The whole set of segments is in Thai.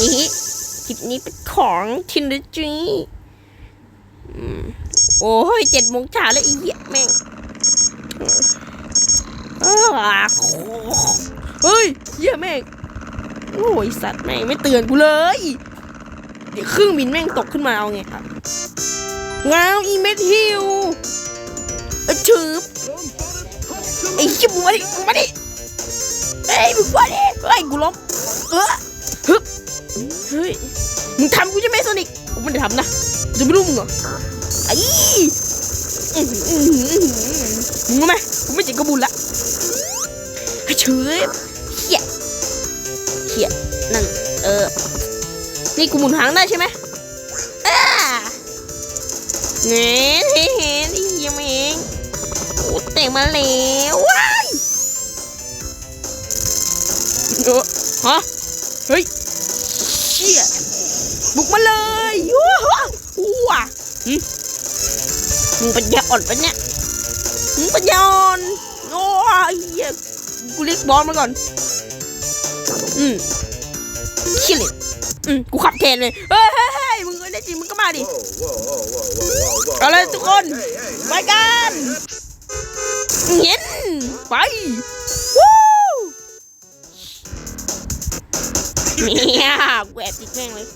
นี่คลิปนี้เป็นของทินเดจีโอ้ยเจ็ดโมงเช้าแล้วอีเหี้ยแม่งเฮ้ยเหี้ยแม่ง โอ้ยสัตว์แม่งไม่เตือนกูเลย เดี๋ยวเครื่องบินแม่งตกขึ้นมาเอาไงครับง้าวอีเม็ดฮิวเออชืบไอ้ชิบมึงมาดิมึงมาดิเอ้ยมึงมาดิเฮ้ยกูล้มเออฮึบ เฮ้ย มึงทำกูใช่ไหมโซนิกกูไม่ได้ทำนะจะไม่รู้มึงเหรอไอ้อื้อหืออื้อหืออื้อหือมึงรู้ไหมกูไม่จ็บกระบุญละเฉยเฮียเฮียนั่น เออ นี่กูหมุนหางได้ใช่ไหมอ่าเงี้ยเฮ้ยเฮ้ยนี่ยังไม่เองโอ้เตะมาแล้วว้ายเออฮะ เฮ้ย บุกมาเลยว้าวว้าหึมึงปัญญาอ่อนปะเนี่ยมึงปัญญาอ่อนโอ้ยกูเรียกบอลมาก่อน อืมชิลิอืมกูขับแทนเลย เฮ้ยเฮ้ยมึงได้จริงมึงก็มาดิ เอาเลยทุกคน ไปกันเห็นไปวู้เนี่ยแหวกติดแม่งเลย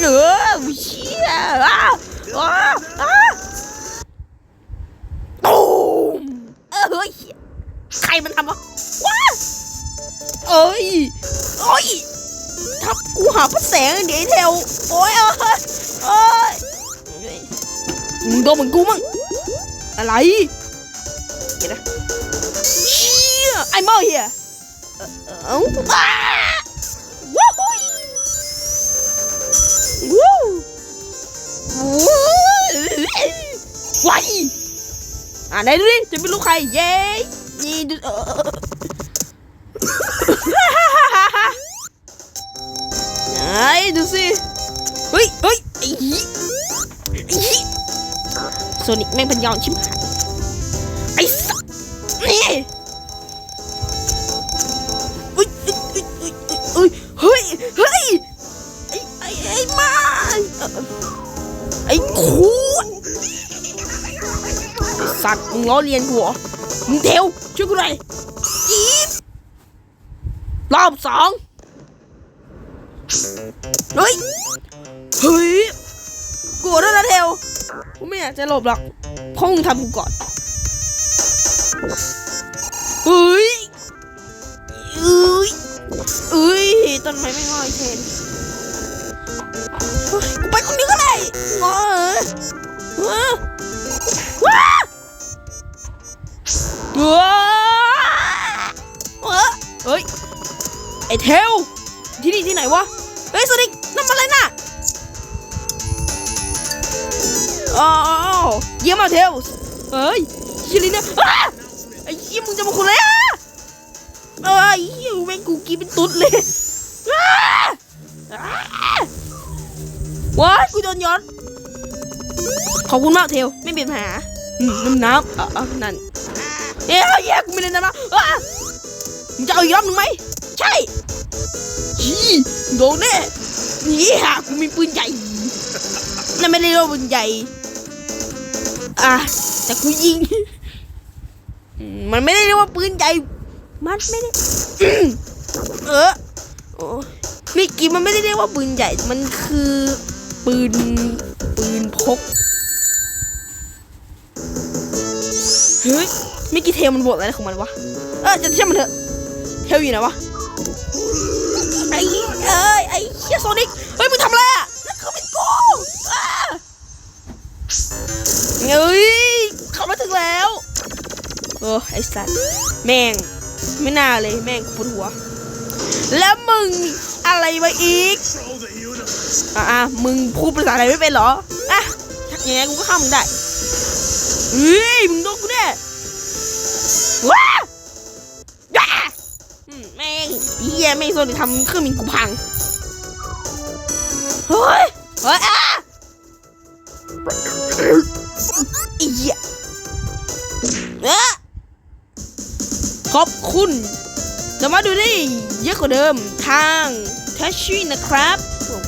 เออเชี่ยอ้าอ้าอ้าตูมเออเฮ้ยใครมันทำวะว้าเอ้ยโอ้ยทับกูหาพระแสงเดี๋ยวไอ้เทวโอ้ยเอ้ยเอ้ยมึงโดนเหมือนกูมั้งอะไรเดี๋ยวนะเชี่ยไอ้เมื่อเฮียเอ้า อ่าไหนดูดิจะไม่รู้ใคร เย้นี่ดูเออไหนดูสิ เฮ้ยเฮ้ยไอ้ไอ้โซนิกแม่งเป็นยอนชิบหายไอ้สัสนี่เฮ้ยเฮ้ยเฮ้ยเฮ้ย สัตว์มึงล้อเลียนกูเหรอมึงเทวช่วยกูหน่อยจีบรอบสองเฮ้ยเฮ้ยกลัวด้วยนะเทลกูไม่อยากจะหลบหรอกเพราะมึงทำกูก่อนเฮ้ยเอ้ยเอ้ยต้นไม้ไม่งอยเทนเฮ้ยกูไปคนเดียวก็ได้งอเออว้าว้าว้า เฮ้ย ไอเทล ที่นี่ที่ไหนวะ เฮ้ยสวัสดีนั่นมันอะไรน่ะอ๋อเยี่ยมมาเทล เฮ้ยชิลินเนี่ยอ้าไอ้เหี้ยมึงจะมาคุยอะไรอะเอ้ยเหี้ยแม่งกูกินเป็นตุ๊ดเลยว้ากูโดนย้อน ขอบคุณมากเทล ไม่เป็นปัญหา น้ำน้ำอะอะนั่นเอ้ยเหี้ยกูไม่เล่นน้ำนะอ้ามึงจะเอาอีกรอบหนึ่งไหมใช่ยี่โดนแน่นี่ฮะกูมีปืนใหญ่นั่นไม่ได้เรียกว่าปืนใหญ่อะแต่กูยิง มันไม่ได้เรียกว่าปืนใหญ่มันไม่ได้เออโอ้เมื่อกี้มันไม่ได้เรียกว่าปืนใหญ่ มันคือปืนปืนพก เฮ้ยมื่อกี้เทลมันบดอะไรของมันวะ เออจะเชื่อมันเถอะเทลอยู่ไหนวะ ไอ้เอ้ยไอ้เฮียโซนิก เฮ้ยมึงทำอะไรอะนั่นคือเป็นกูเฮ้ยเข้ามาถึงแล้วโอ้ไอ้สัตว์แม่งไม่น่าเลยแม่งปวดหัว แล้วมึงอะไรมาอีกอะอะมึงพูดภาษาอะไทยไม่เป็นเหรออะทักยังไงกูก็เข้ามึงได้เฮ้ยมึงโด ว้าว้าอืมแม่งเฮียแม่งโซนทำเครื่องบินกูพัง เฮ้ย เฮ้ยอะอีเหี้ยเอะขอบคุณจะมาดูได้เยอะกว่าเดิมทางทัชชี่นะครับผมครับ